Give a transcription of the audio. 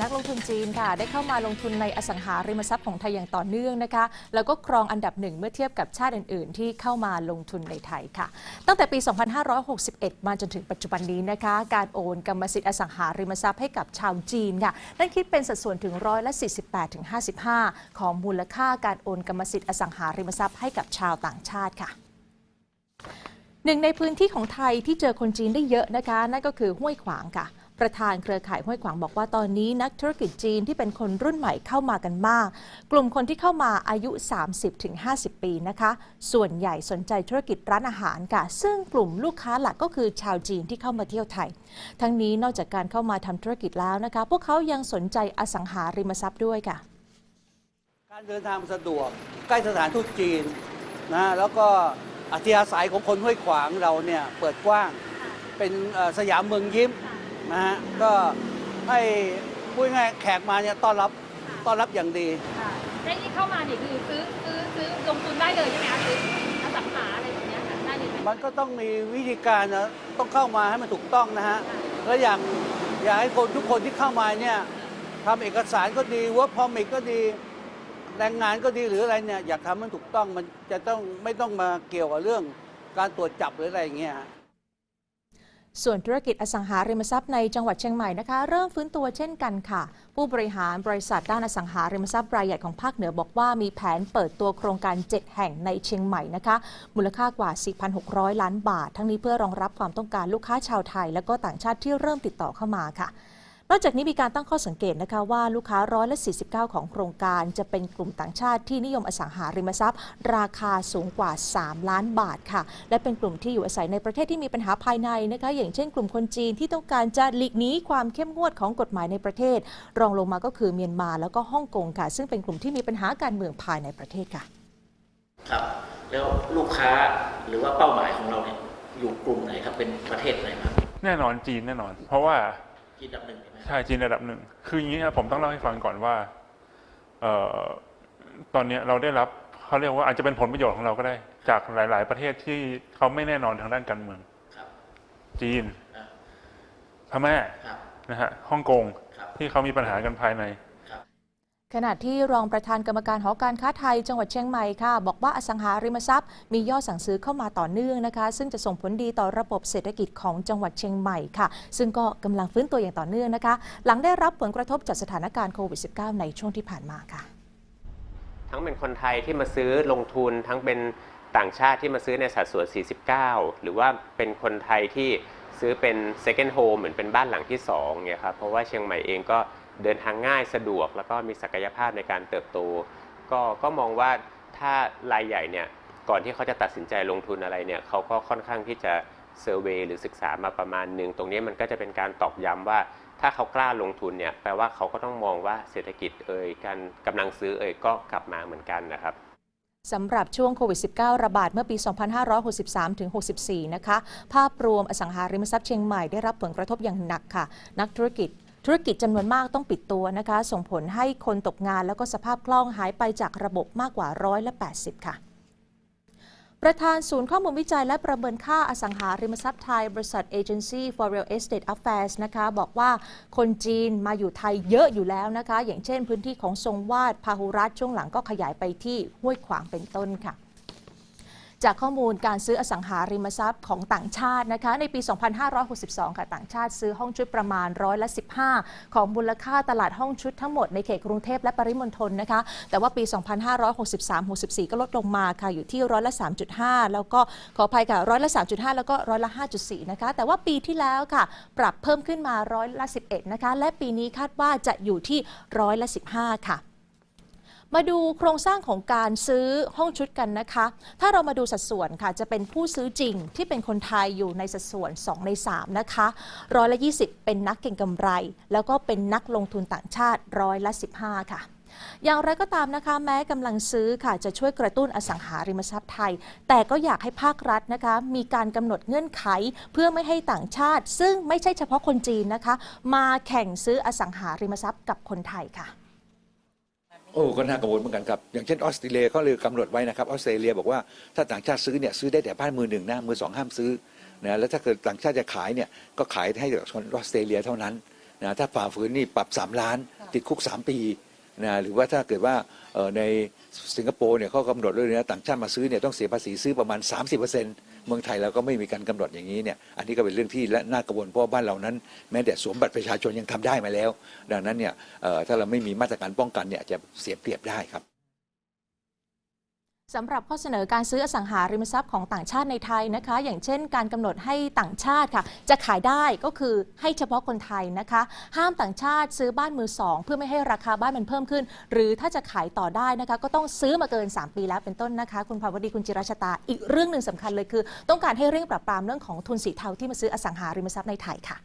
นักลงทุนจีนค่ะ ได้เข้ามาลงทุนในอสังหาริมทรัพย์ของไทยอย่างต่อเนื่องนะคะ แล้วก็ครองอันดับหนึ่งเมื่อเทียบกับชาติอื่น ๆ ที่เข้ามาลงทุนในไทยค่ะ ตั้งแต่ปี 2561 มาจนถึงปัจจุบันนี้นะคะ การโอนกรรมสิทธิ์อสังหาริมทรัพย์ให้กับชาวจีนค่ะ นั่นคิดเป็นสัดส่วนถึงร้อยละ48ถึง55 ของมูลค่าการโอนกรรมสิทธิ์อสังหาริมทรัพย์ให้กับชาวต่างชาติค่ะหนึ่งในพื้นที่ของไทยที่เจอคนจีนได้เยอะนะคะ นั่นก็คือห้วยขวางค่ะ ประธานเครือข่ายห้วยขวางบอกว่าตอนนี้นักธุรกิจจีนที่เป็นคนรุ่นใหม่เข้ามากันมาก กลุ่มคนที่เข้ามาอายุ 30-50 ปีนะคะ ส่วนใหญ่สนใจธุรกิจร้านอาหารค่ะ ซึ่งกลุ่มลูกค้าหลักก็คือชาวจีนที่เข้ามาเที่ยวไทย ทั้งนี้นอกจากการเข้ามาทำธุรกิจแล้วนะคะ พวกเขายังสนใจอสังหาริมทรัพย์ด้วยค่ะ การเดินทางสะดวกใกล้สถานทูตจีนนะแล้วก็อัธยาศัยของคนห้วยขวางเราเนี่ยเปิดกว้าง เป็นเอ่อสยามเมืองยิ้ม นะฮะก็ให้พูดง่ายๆแขกมาเนี่ยต้อนรับต้อนรับอย่างดี ค่ะได้ที่เข้ามาเนี่ยคือซื้อซื้อซื้อลงทุนได้เลยใช่ไหมคะซื้ออสังหาอะไรแบบเนี้ยค่ะได้เลยไหมมันก็ต้องมีวิธีการนะต้องเข้ามาให้มันถูกต้องนะฮะแล้วอย่างอยากให้คนทุกคนที่เข้ามาเนี่ยทำเอกสารก็ดีว่าพอมิก็ดี แรงงานก็ดีหรืออะไรเนี่ยอยากทำให้มันถูกต้องมันจะต้องไม่ต้องมาเกี่ยวกับเรื่องการตรวจจับหรืออะไรอย่างเงี้ยฮะ ส่วนธุรกิจอสังหาริมทรัพย์ในจังหวัดเชียงใหม่นะคะ เริ่มฟื้นตัวเช่นกันค่ะ ผู้บริหารบริษัทด้านอสังหาริมทรัพย์รายใหญ่ของภาคเหนือบอกว่ามีแผนเปิดตัวโครงการ 7 แห่งในเชียงใหม่นะคะ มูลค่ากว่า 4,600 ล้านบาท ทั้งนี้เพื่อรองรับความต้องการลูกค้าชาวไทย และก็ต่างชาติที่เริ่มติดต่อเข้ามาค่ะ นอกจากนี้มีการตั้งข้อสังเกตนะคะว่าลูกค้าร้อยละ 49 ของโครงการจะเป็นกลุ่มต่างชาติที่นิยมอสังหาริมทรัพย์ ราคาสูงกว่า 3 ล้านบาทค่ะ และเป็นกลุ่มที่อยู่อาศัยในประเทศที่มีปัญหาภายในนะคะอย่างเช่นกลุ่มคนจีนที่ต้องการจะหลีกหนีความเข้มงวดของกฎหมายในประเทศ รองลงมาก็คือเมียนมาแล้วก็ฮ่องกงค่ะ ซึ่งเป็นกลุ่มที่มีปัญหาการเมืองภายในประเทศค่ะครับแล้วลูกค้าหรือว่าเป้าหมายของเราเนี่ยอยู่กลุ่มไหนครับเป็นประเทศไหนครับแน่นอนจีนแน่นอน เพราะว่า จีนอันดับหนึ่งใช่ไหมใช่จีนระดับหนึ่งคืออย่างนี้ครับผมต้องเล่าให้ฟังก่อนว่าเอ่อตอนเนี้ยเราได้รับเขาเรียกว่าอาจจะเป็นผลประโยชน์ของเราก็ได้ จากหลาย ๆ ประเทศที่เขาไม่แน่นอนทางด้านการเมืองครับ จีนอะพม่าครับนะฮะฮ่องกง ครับ ที่เขามีปัญหากันภายในครับ ขณะที่รองประธานกรรมการหอการค้าไทยจังหวัดเชียงใหม่ค่ะ บอกว่าอสังหาริมทรัพย์ มียอดสั่งซื้อเข้ามาต่อเนื่องนะคะ ซึ่งจะส่งผลดีต่อระบบเศรษฐกิจของจังหวัดเชียงใหม่ค่ะ ซึ่งก็กำลังฟื้นตัวอย่างต่อเนื่องนะคะ หลังได้รับผลกระทบจากสถานการณ์โควิด -19 ในช่วงที่ผ่านมาค่ะ ทั้งเป็นคนไทยที่มาซื้อลงทุนทั้งเป็นต่างชาติที่มาซื้อในสัดส่วน 49 หรือว่าเป็นคนไทยที่ซื้อเป็น second home เหมือนเป็นบ้านหลังที่2เนี่ยครับเพราะว่าเชียงใหม่เองก็ เดินทางง่ายสะดวก แล้วก็มีศักยภาพในการเติบโต ก็ก็มองว่าถ้ารายใหญ่เนี่ยก่อนที่เขาจะตัดสินใจลงทุนอะไรเนี่ยเขาก็ค่อนข้างที่จะเซอร์เวยหรือศึกษามาประมาณหนึ่งตรงนี้มันก็จะเป็นการตอกย้ำว่า ถ้าเขากล้าลงทุนเนี่ยแปลว่าเขาก็ต้องมองว่าเศรษฐกิจเอ่ยการกำลังซื้อเอ่ยก็กลับมาเหมือนกันนะครับสำหรับช่วงโควิด -19 ระบาดเมื่อปี 2563 ถึง 64 นะคะ ภาพรวมอสังหาริมทรัพย์เชียงใหม่ได้รับผลกระทบอย่างหนักค่ะ นักธุรกิจ ธุรกิจจำนวนมากต้องปิดตัวนะคะ ส่งผลให้คนตกงานแล้วก็สภาพคล่องหายไปจากระบบมากกว่าร้อยละ80 ค่ะ ประธานศูนย์ข้อมูลวิจัยและประเมินค่าอสังหาริมทรัพย์ไทย บริษัท Agency for Real Estate Affairs นะคะ บอกว่าคนจีนมาอยู่ไทยเยอะอยู่แล้วนะคะ อย่างเช่นพื้นที่ของทรงวาดพาหุรัตช่วงหลังก็ขยายไปที่ห้วยขวางเป็นต้นค่ะ จากข้อมูลการซื้ออสังหาริมทรัพย์ของต่างชาตินะคะในปี 2562 ค่ะ ต่างชาติซื้อห้องชุดประมาณร้อยละ 15 ของมูลค่าตลาดห้องชุดทั้งหมดในเขตกรุงเทพและปริมณฑลนะคะ แต่ว่าปี 2563-64 ก็ลดลงมาค่ะอยู่ที่ร้อยละ 3.5 แล้วก็ขออภัยค่ะร้อยละ 3.5 แล้วก็ร้อยละ 5.4 นะคะ แต่ว่าปีที่แล้วค่ะ ปรับเพิ่มขึ้นมาร้อยละ 11 นะคะ และปีนี้คาดว่าจะอยู่ที่ร้อยละ 15 ค่ะ มาดูโครงสร้างของการซื้อห้องชุดกันนะคะ ถ้าเรามาดูสัดส่วนค่ะจะเป็นผู้ซื้อจริงที่เป็นคนไทยอยู่ในสัดส่วน 2 ใน 3 นะคะร้อยละ 20 เป็นนักเก็งกำไร แล้วก็เป็นนักลงทุนต่างชาติร้อยละ 15 ค่ะอย่างไรก็ตามนะคะ แม้กำลังซื้อค่ะจะช่วยกระตุ้นอสังหาริมทรัพย์ไทย แต่ก็อยากให้ภาครัฐนะคะ มีการกำหนดเงื่อนไข เพื่อไม่ให้ต่างชาติ ซึ่งไม่ใช่เฉพาะคนจีนนะคะ มาแข่งซื้ออสังหาริมทรัพย์กับคนไทยค่ะ โอ้ก็น่ากังวลเหมือนกันครับอย่างเช่นออสเตรเลียเขาเลยกำหนดไว้นะครับออสเตรเลียบอกว่าถ้าต่างชาติซื้อเนี่ยซื้อได้แต่บ้านมือหนึ่งนะมือสองห้ามซื้อนะแล้วถ้าเกิดต่างชาติจะขายเนี่ยก็ขายให้กับคนออสเตรเลียเท่านั้นนะถ้าฝ่าฝืนนี่ปรับ 3 ล้าน ติดคุก 3 ปีนะหรือว่าถ้าเกิดว่าเอ่อในสิงคโปร์เนี่ยเขากำหนดเลยนะต่างชาติมาซื้อเนี่ยต้องเสียภาษีซื้อประมาณ 30%เมืองไทยเราก็ไม่มีการกำหนดอย่างนี้เนี่ยอันนี้ก็เป็นเรื่องที่และน่ากังวลเพราะว่าบ้านเรานั้น แม้แต่สวมบัตรประชาชนยังทำได้มาแล้ว ดังนั้นเนี่ยถ้าเราไม่มีมาตรการป้องกันเนี่ยอาจจะเสียเปรียบได้ครับ สำหรับข้อเสนอการซื้ออสังหาริมทรัพย์ของต่างชาติในไทยนะคะ อย่างเช่น การกำหนดให้ต่างชาติค่ะ จะขายได้ก็คือให้เฉพาะคนไทยนะคะ ห้ามต่างชาติซื้อบ้านมือสองเพื่อไม่ให้ราคาบ้านมันเพิ่มขึ้น หรือถ้าจะขายต่อได้นะคะ ก็ต้องซื้อมาเกิน 3 ปีแล้วเป็นต้นนะคะ คุณภาวดีคุณจิราชตาอีกเรื่องหนึ่งสำคัญเลยคือ ต้องการให้เร่งปราบปรามเรื่องของทุนสีเทาที่มาซื้ออสังหาริมทรัพย์ในไทยค่ะ